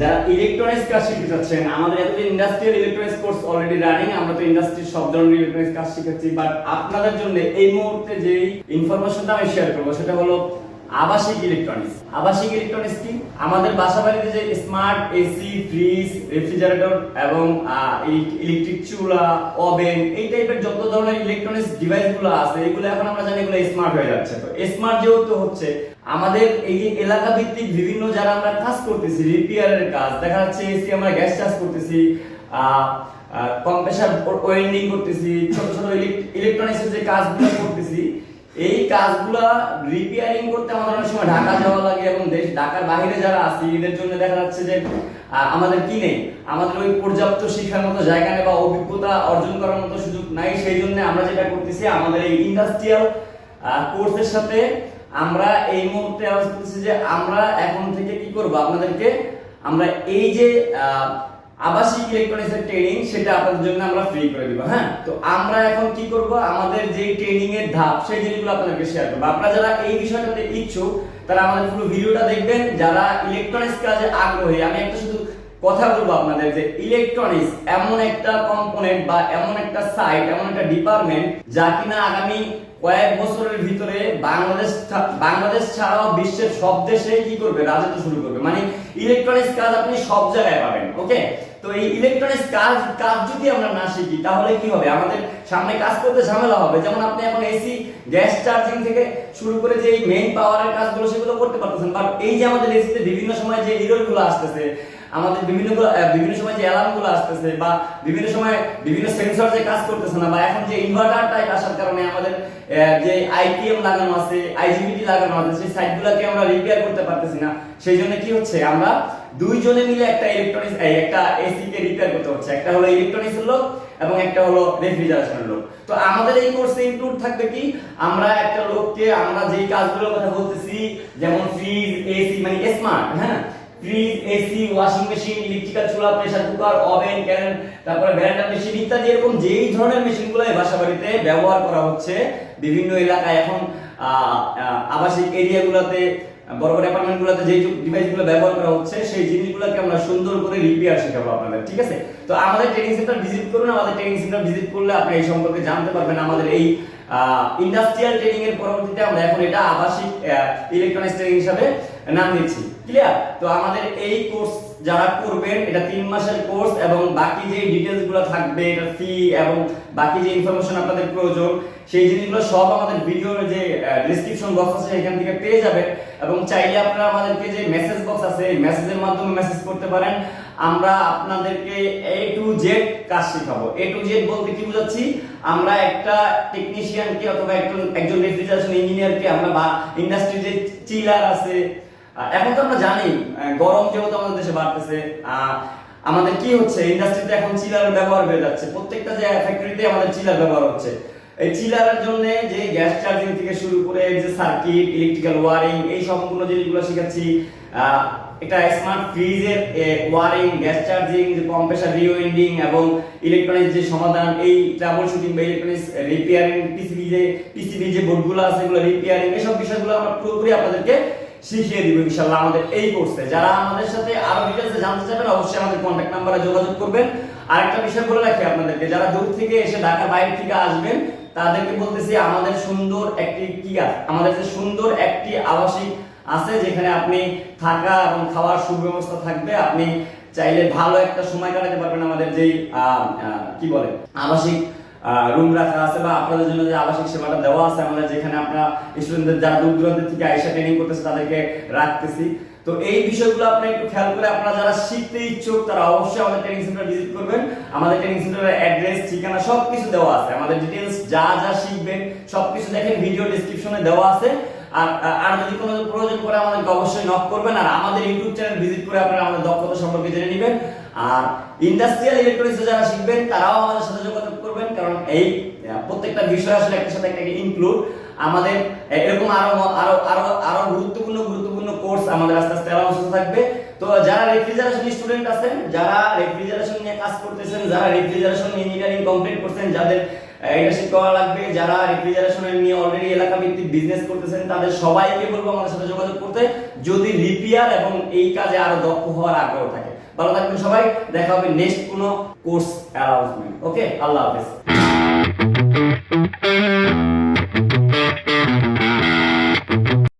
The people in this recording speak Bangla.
যারা ইলেকট্রনিক্স কাজ শিখতে চাচ্ছেন, আমাদের এতদিন industrial electronics course already running আমরা তো ইন্ডাস্ট্রি সব ধরনের ইলেকট্রনিক্স কাজ শিখাচ্ছি বাট আপনাদের জন্য এই মুহূর্তে যেই ইনফরমেশনটা আমি শেয়ার করব, সেটা হলো আবাসিক ইলেকট্রনিক্স আবাসিক ইলেকট্রনিক্স কি? আমাদের বাসা বাড়িতে যে স্মার্ট এসি ফ্রিজ রেফ্রিজারেটর এবং ইলেকট্রিক চুলা ওভেন এই টাইপের যত ধরনের ইলেকট্রনিক্স ডিভাইসগুলো আছে, এগুলো এখন আমরা জানি এগুলো স্মার্ট হয়ে যাচ্ছে। তো স্মার্ট যেহেতু হচ্ছে, আমাদের এই এলাকা ভিত্তিক বিভিন্ন যারা আমরা কাজ করতেছি রিপেয়ারের কাজ, দেখা যাচ্ছে এসি আমরা গ্যাস চার্জ করতেছি কম্প্রেসার ওয়েল্ডিং করতেছি, ছোট ছোট ইলেকট্রনিক্স যে কাজগুলো করতেছি এই কাজগুলা রিপেয়ারিং করতে আমাদের অনেক সময় ঢাকা যাওয়া লাগে এবং দেশ, ঢাকার বাইরে যারা আছে, এদের জন্য দেখা যাচ্ছে যে আমাদের কি নেই? আমাদের ওই পর্যাপ্ত শিক্ষার মতো জায়গা নেই বা অভিজ্ঞতা অর্জন করার মতো সুযোগ নাই। সেই জন্য আমরা যেটা করতেছি, আমাদের এই ইন্ডাস্ট্রিয়াল কোর্সের সাথে আমরা এই মুহূর্তে আলোচনা করতেছি যে আমরা এখন থেকে কি করব? আপনাদেরকে আমরা এই যে আবাসিক ইলেকট্রনিক্স এর ট্রেনিং সেটা আপনাদের জন্য আমরা ফ্রি করে দিব হ্যাঁ? তো আমরা এখন কি করব? আমাদের যে ট্রেনিং এর ধাপ, সেই জিনিসগুলো আপনাদেরকে শেয়ার আপনারা যারা এই বিষয়টাতে ইচ্ছুক, তারা আমাদের পুরো ভিডিওটা দেখবেন। যারা ইলেকট্রনিক্স কাজে আগ্রহী, আমি একটা শুধু কথা বলব আপনাদের যে ইলেকট্রনিক্স এমন একটা কম্পোনেন্ট বা এমন একটা সাইট এমন একটা ডিপার্টমেন্ট যা কিনা আগামী কয়েক বছরের ভিতরে বাংলাদেশ বাংলাদেশ ছাড়াও বিশ্বের সব দেশে কি করবে? রাজত্ব শুরু করবে। মানে ইলেকট্রনিক্স কাজ আপনি সব জায়গায় পাবেন ওকে তো এই ইলেকট্রনিক্স কাজ কাজ যদি আমরা না শিখি, তাহলে কি হবে? আমাদের সামনে কাজ করতে ঝামেলা হবে। যেমন আপনি এখন এসি গ্যাস চার্জিং থেকে শুরু করে যে মেইন পাওয়ারের কাজগুলো সেগুলো করতে পারতেছেন বাট এই যে আমাদের এসিতে বিভিন্ন সময় যে এররগুলো আসতেছে আমাদের বিভিন্ন বিভিন্ন সময় যে অ্যালার্মগুলো আসতেছে বা বিভিন্ন সময় বিভিন্ন সেন্সর যে কাজ করতেছে না, বা এখন যে ইনভার্টার টাইপ আসার কারণে আমাদের যে আইপিএম লাগানো আছে আইজিবিটি লাগানো আছে, সেই সাইটগুলোকে আমরা রিপেয়ার করতে পারতেছি না। সেই জন্য কি হচ্ছে, আমরা দুইজনে মিলে একটা ইলেকট্রনিক্স একটা এসি কে রিপেয়ার করতে হচ্ছে। একটা হলো ইলেকট্রনিক্সের লোক এবং একটা হলো রেফ্রিজারেশনের লোক। তো আমাদের এই কোর্সে ইনক্লুড থাকবে কি, আমরা একটা লোককে, আমরা যেই কাজগুলোর কথা বলতেছি, যেমন ফ্রিজ এসি মানে স্মার্ট হ্যাঁ? Fridge AC washing machine electrical চুলা প্রেসার কুকার ওভেন ক্যারেন তারপরে ব্যান্ডার মেশিন ইত্যাদি, এরকম যেই ধরনের মেশিনগুলো এই বাসা বাড়িতে ব্যবহার করা হচ্ছে বিভিন্ন এলাকায় এখন আবাসিক এরিয়াগুলোতে বড় বড় অ্যাপার্টমেন্টগুলোতে যেই ডিভাইসগুলো ব্যবহার করা হচ্ছে, সেই জিনিসগুলোকে আমরা সুন্দর করে রিপেয়ার শেখাবো আপনাদের, ঠিক আছে? তো আমাদের ট্রেনিং সেন্টার ভিজিট করুন, আমাদের ট্রেনিং সেন্টার ভিজিট করলে আপনি এই সম্পর্কে জানতে পারবেন আমাদের এই ইন্ডাস্ট্রিয়াল ট্রেনিং এর পরবর্তীতে আমরা এখন এটা আবাসিক ইলেকট্রনিক্স ট্রেনিং হিসাবে নাম দিচ্ছি। ক্লিয়ার তো আমাদের এই কোর্স যারা করবেন, এটা তিন মাসের কোর্স এবং বাকি যে ডিটেলসগুলো থাকবে, এটা ফি এবং বাকি যে ইনফরমেশন আপনাদের প্রয়োজন, সেই জিনিসগুলো সব আমাদের ভিডিওর যে ডেসক্রিপশন বক্স আছে এখান থেকে পেয়ে যাবেন। এবং চাইলে আপনারা আমাদেরকে যে মেসেজ বক্স আছে, এই মেসেজের মাধ্যমে মেসেজ করতে পারেন। আমরা আপনাদেরকে এ টু জেড কাজ শেখাবো। এ টু জেড বলতে কি বোঝাচ্ছি? আমরা একটা টেকনিশিয়ানকে অথবা একজন একজন রেফ্রিজারেশন ইঞ্জিনিয়ারকে আমরা বা ইন্ডাস্ট্রি যে চিলার আছে এখন তো আমরা জানি গরম যেহেতু আমাদের দেশে বাড়তেছে আমাদের কি হচ্ছে ইন্ডাস্ট্রিতে এখন চিলার ব্যবহার হয়ে যাচ্ছে। প্রত্যেকটা যে ফ্যাক্টরিতে আমাদের চিলার ব্যবহার হচ্ছে। এই চিলারের জন্য যে গ্যাস চার্জিং থেকে শুরু করে যে সার্কিট ইলেকট্রিক্যাল ওয়ারিং এই সম্পূর্ণ জিনিসগুলো শেখাচ্ছি একটা স্মার্ট ফ্রিজের ওয়ারিং গ্যাস চার্জিং যে কম্প্রেসার রিওয়েন্ডিং এবং ইলেকট্রনিক্স যে সমাধান, এই ট্রাবল শুটিং বা ইলেকট্রনিক্স রিপেয়ারিং পিসিবি যে পিসিবি যে বোর্ডগুলো আছে, এগুলো রিপেয়ারিং এসব বিষয়গুলো আমরা পুরোপুরি আপনাদেরকে শিখিয়ে দিব ইনশাআল্লাহ আমাদের এই কোর্সে যারা আমাদের সাথে আরও ডিটেলসে জানতে চাইবেন, অবশ্যই আমাদের কন্ট্যাক্ট নাম্বারে যোগাযোগ করবেন। আরেকটা বিষয় বলে রাখি আপনাদেরকে, যারা দূর থেকে এসে ঢাকা বাইরে থেকে আসবেন, তাদেরকে বলতেছি আমাদের সুন্দর একটি কি আমাদের যে সুন্দর একটি আবাসিক আছে, যেখানে আপনি থাকা এবং খাওয়ার সুব্যবস্থা থাকবে, আপনি চাইলে ভালো একটা সময় কাটাতে পারবেন আমাদের যেই কি বলে, আবাসিক রুম রাখা আছে বা আপনাদের জন্য যে আবাসিক সেবাটা দেওয়া আছে, আমাদের যেখানে আমরা স্টুডেন্টদের যারা দূর দূরান্ত থেকে আইসা ট্রেনিং করতেছে, তাদেরকে রাখতেছি। তো এই বিষয়গুলো আপনি একটু খেয়াল করে আপনারা যারা শিখতে ইচ্ছুক, তারা অবশ্যই আমাদের ট্রেনিং সেন্টার ভিজিট করবেন। আমাদের ট্রেনিং সেন্টারের অ্যাড্রেস ঠিকানা সবকিছু দেওয়া আছে। আমাদের ডিটেলস যা যা শিখবেন, সবকিছু দেখেন ভিডিও ডেসক্রিপশনে দেওয়া আছে। আর আর যদি কোনো প্রয়োজন পড়ে আমাদেরকে অবশ্যই নক করবেন। আর আমাদের ইউটিউব চ্যানেল ভিজিট করে আপনারা আমাদের দক্ষতা সম্পর্কে জেনে নেবেন। আর ইন্ডাস্ট্রিয়াল ইলেকট্রনিক্স যারা শিখবেন, তারাও আমাদের সাথে যোগাযোগ করবেন, কারণ এই প্রত্যেকটা বিষয় আসলে একটা সাথে একটা ইনক্লুড আমাদের এরকম আরও আরও আরও আরও গুরুত্বপূর্ণ গুরুত্বপূর্ণ কোর্স আমাদের আস্তে আস্তে অ্যালাউন্স থাকবে। তো যারা রেফ্রিজারেশন স্টুডেন্ট আছেন, যারা রেফ্রিজারেশন নিয়ে কাজ করতেছেন, যারা রেফ্রিজারেশন ইঞ্জিনিয়ারিং কমপ্লিট করছেন, যাদের ইন্টার্নশিপ করা লাগবে, যারা রেফ্রিজারেশনের নিয়ে অলরেডি এলাকা ভিত্তিক বিজনেস করতেছেন, তাদের সবাইকে বলব আমাদের সাথে যোগাযোগ করতে। যদি রিপিয়ার এবং এই কাজে আরও দক্ষ হওয়ার আগ্রহ থাকে। ভালো থাকবেন সবাই দেখা হবে নেক্সট কোনো কোর্স অ্যানাউন্সমেন্ট ওকে আল্লাহ হাফেজ।